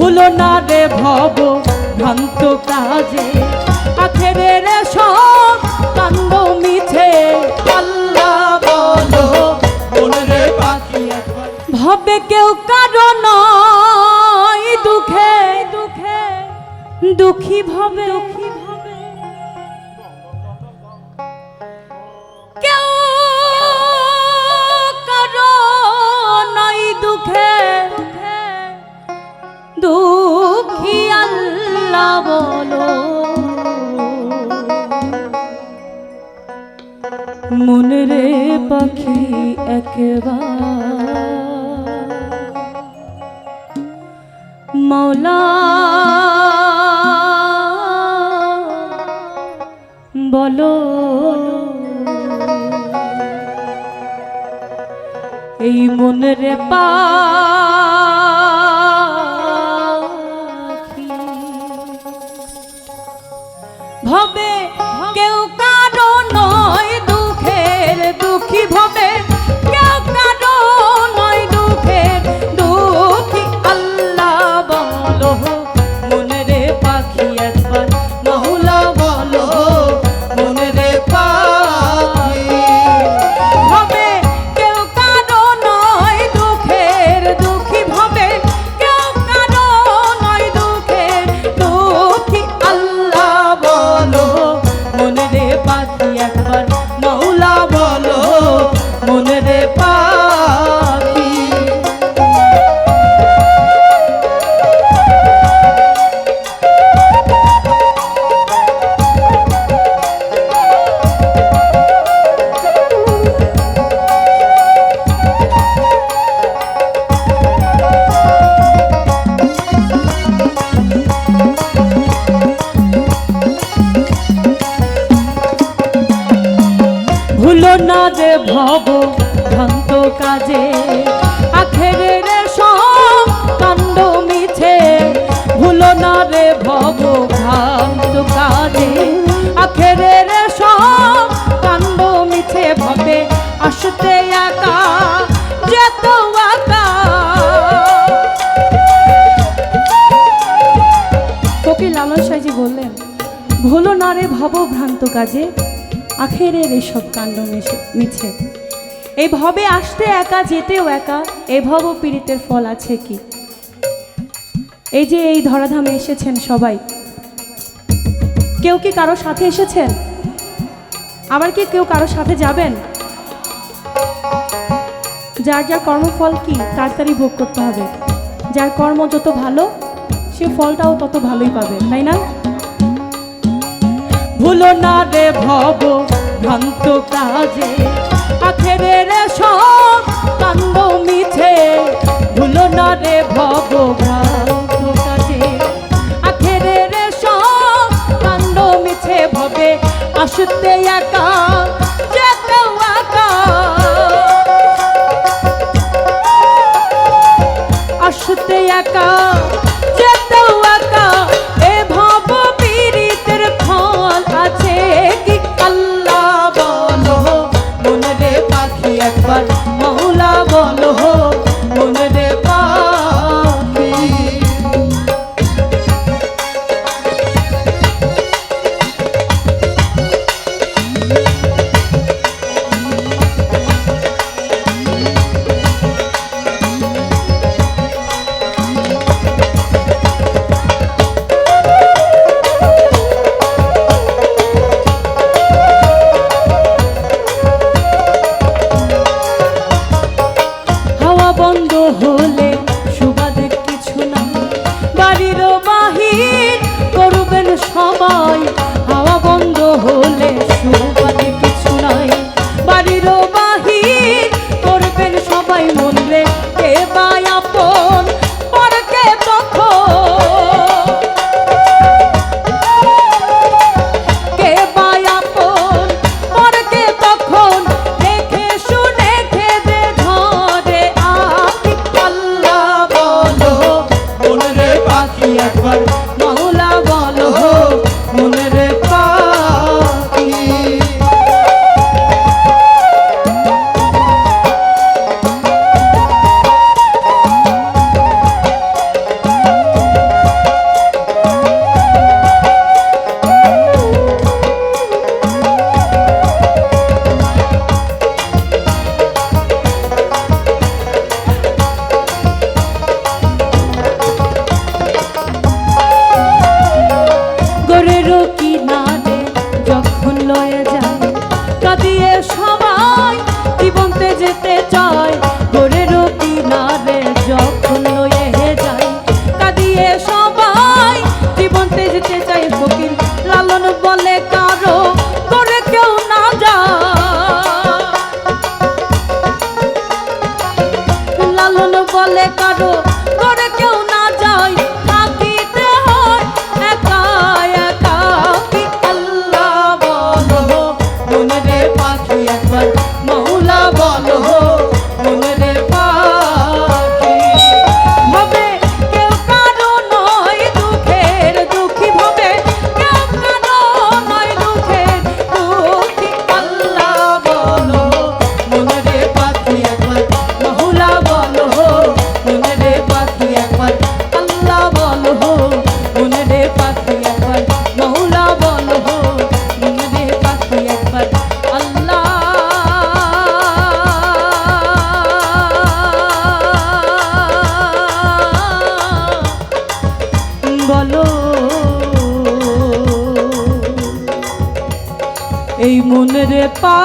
ভুলো না রে ভব ভ্রান্ত কাজে। আখেরে রে সব কান্দ মিছে, আল্লাহ বলো রে পাখি ভবে কেউ কারণ দুঃখে দুঃখে। দুঃখী ভবে মনরে পাখি একবার। মৌলা বলো। এই মনরে পাখি। ভবে কেউ ভুলো না যে ভব ভ্রান্ত কাজে। আখেরে রে সব কাণ্ড মিছে, ভুলো না রে ভব ভ্রান্ত কাজে। আখেরে রে সব কাণ্ড মিছে, ভবে আসতে একা, যেত একা। ফকির লালন সাইজি বললেন, ভুলো না রে ভব ভ্রান্ত কাজে আখেরের এসব কাণ্ড মিছে এই ভবে আসতে একা, যেতেও একা, এ ভব পীড়িতের ফল আছে কি? এই যে এই ধরাধামে এসেছেন সবাই। কেউ কি কারও সাথে এসেছেন? আবার কি কেউ কারও সাথে যাবেন? যার যার কর্মফল কি তাড়াতাড়ি ভোগ করতে হবে। যার কর্ম যত ভালো, সে ফলটাও তত ভালোই পাবে, তাই না? ভুলো না রে ভব ভ্রান্ত কাজে। আখেরে রে সব কান্দ মিছে, ভুলো না রে ভব ভ্রান্ত কাজে। রে সব কান্দ মিছে, ভবে আসতে পাখি বন্ধ বলে কারও। বলো এই মনের পা